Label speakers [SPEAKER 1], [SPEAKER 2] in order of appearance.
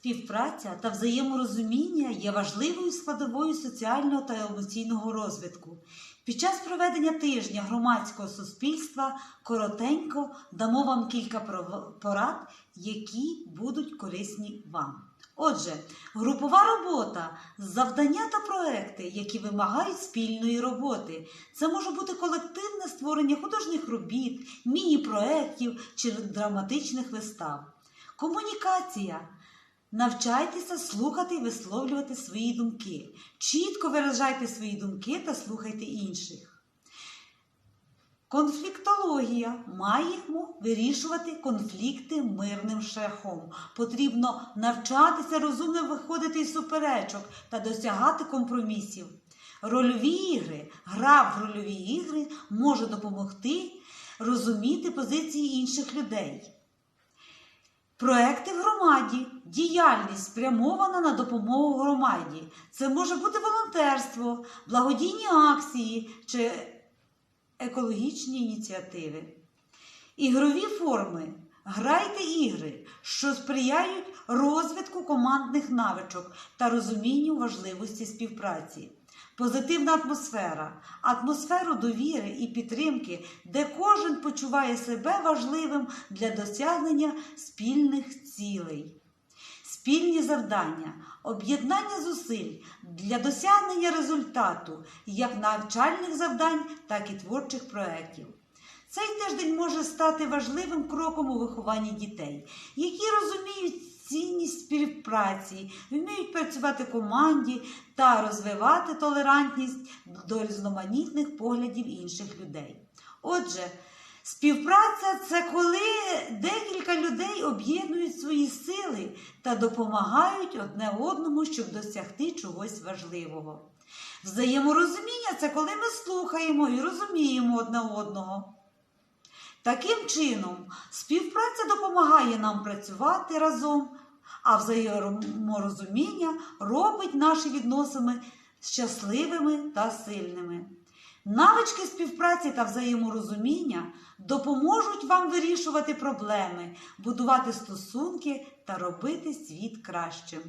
[SPEAKER 1] Співпраця та взаєморозуміння є важливою складовою соціального та емоційного розвитку. Під час проведення тижня громадського суспільства коротенько дамо вам кілька порад, які будуть корисні вам. Отже, групова робота, завдання та проекти, які вимагають спільної роботи. Це може бути колективне створення художніх робіт, міні-проєктів чи драматичних вистав. Комунікація. Навчайтеся слухати і висловлювати свої думки. Чітко виражайте свої думки та слухайте інших. Конфліктологія. Маємо вирішувати конфлікти мирним шляхом. Потрібно навчатися розумно виходити із суперечок та досягати компромісів. Рольові ігри. Гра в рольові ігри може допомогти розуміти позиції інших людей. Проекти в громаді, діяльність спрямована на допомогу громаді. Це може бути волонтерство, благодійні акції чи екологічні ініціативи. Ігрові форми. Грайте ігри, що сприяють розвитку командних навичок та розумінню важливості співпраці. Позитивна атмосфера, атмосферу довіри і підтримки, де кожен почуває себе важливим для досягнення спільних цілей. Спільні завдання, об'єднання зусиль для досягнення результату як навчальних завдань, так і творчих проєктів. Цей тиждень може стати важливим кроком у вихованні дітей, які розуміють цінність співпраці, вміють працювати команді та розвивати толерантність до різноманітних поглядів інших людей. Отже, співпраця це коли декілька людей об'єднують свої сили та допомагають одне одному, щоб досягти чогось важливого. Взаєморозуміння це коли ми слухаємо і розуміємо одне одного. Таким чином, співпраця допомагає нам працювати разом, а взаєморозуміння робить наші відносини щасливими та сильними. Навички співпраці та взаєморозуміння допоможуть вам вирішувати проблеми, будувати стосунки та робити світ кращим.